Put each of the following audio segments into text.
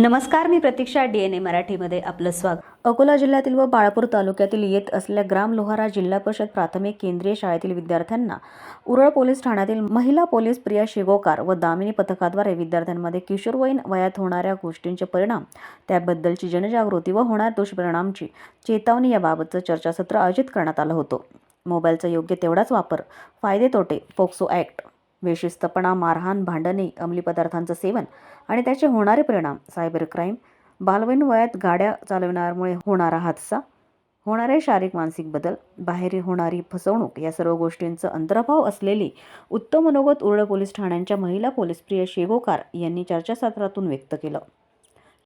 नमस्कार मी प्रतीक्षा D N ए मराठीमध्ये आपलं स्वागत. अकोला जिल्ह्यातील व बाळापूर तालुक्यातील येत असलेल्या ग्राम लोहारा जिल्हा परिषद प्राथमिक केंद्रीय शाळेतील विद्यार्थ्यांना उरळ पोलीस ठाण्यातील महिला पोलीस प्रिया शिगोकार व दामिनी पथकाद्वारे विद्यार्थ्यांमध्ये किशोरवयीन वयात होणाऱ्या गोष्टींचे परिणाम त्याबद्दलची जनजागृती व होणाऱ्या दुष्परिणामची चेतावणी याबाबतचं चर्चासत्र आयोजित करण्यात आलं होतं. मोबाईलचा योग्य तेवढाच वापर फायदे तोटे पोक्सो ॲक्ट बेशिस्तपणा मारहाण भांडणे अंमली पदार्थांचं सेवन आणि त्याचे होणारे परिणाम सायबर क्राईम बालवयीन वयात गाड्या चालविण्यामुळे होणारा हादसा होणारे शारीरिक मानसिक बदल बाहेर होणारी फसवणूक या सर्व गोष्टींचं अंतर्भाव असलेली उत्तम मनोगत उरळ पोलीस ठाण्यांच्या महिला पोलीस प्रिय शेगोकार यांनी चर्चासत्रातून व्यक्त केलं.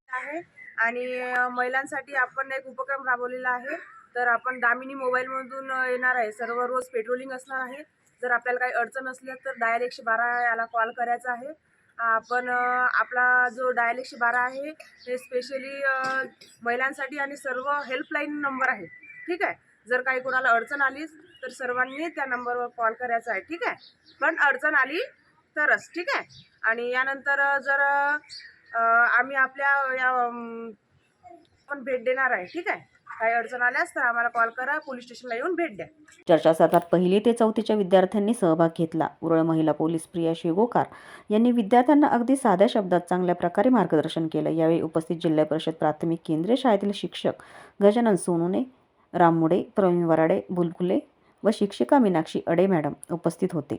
आहे आणि महिलांसाठी आपण एक उपक्रम राबवलेला आहे. तर आपण दामिनी मोबाईलमधून येणार आहे. सर्व रोज पेट्रोलिंग असणार आहे. जर आपल्याला काही अडचण असली तर डायल एकशे बारा याला कॉल करायचा आहे. आपण आपला जो डायल एकशे बारा आहे ते स्पेशली महिलांसाठी आणि सर्व हेल्पलाईन नंबर आहे ठीक आहे? जर काही कोणाला अडचण आलीच तर सर्वांनी त्या नंबरवर कॉल करायचा आहे. ठीक आहे? पण अडचण आली तरच. ठीक आहे? आणि यानंतर जर आम्ही आपल्या या पण भेट देणार आहे. ठीक आहे? काही अडचण आल्यास तर आम्हाला कॉल करा पोलीस स्टेशनला येऊन भेट द्या. चर्चासत्रात पहिली ते चौथीच्या विद्यार्थ्यांनी सहभाग घेतला. उरळ महिला पोलीस प्रिया शेगोकार यांनी विद्यार्थ्यांना अगदी साध्या शब्दात चांगल्या प्रकारे मार्गदर्शन केलं. यावेळी उपस्थित जिल्हा परिषद प्राथमिक केंद्रीय शाळेतील शिक्षक गजानन सोनुने राममुडे प्रवीण वराडे बुलकुले व शिक्षिका मीनाक्षी अडे मॅडम उपस्थित होते.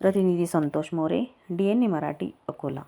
प्रतिनिधी Santosh More D N A Marathi Akola.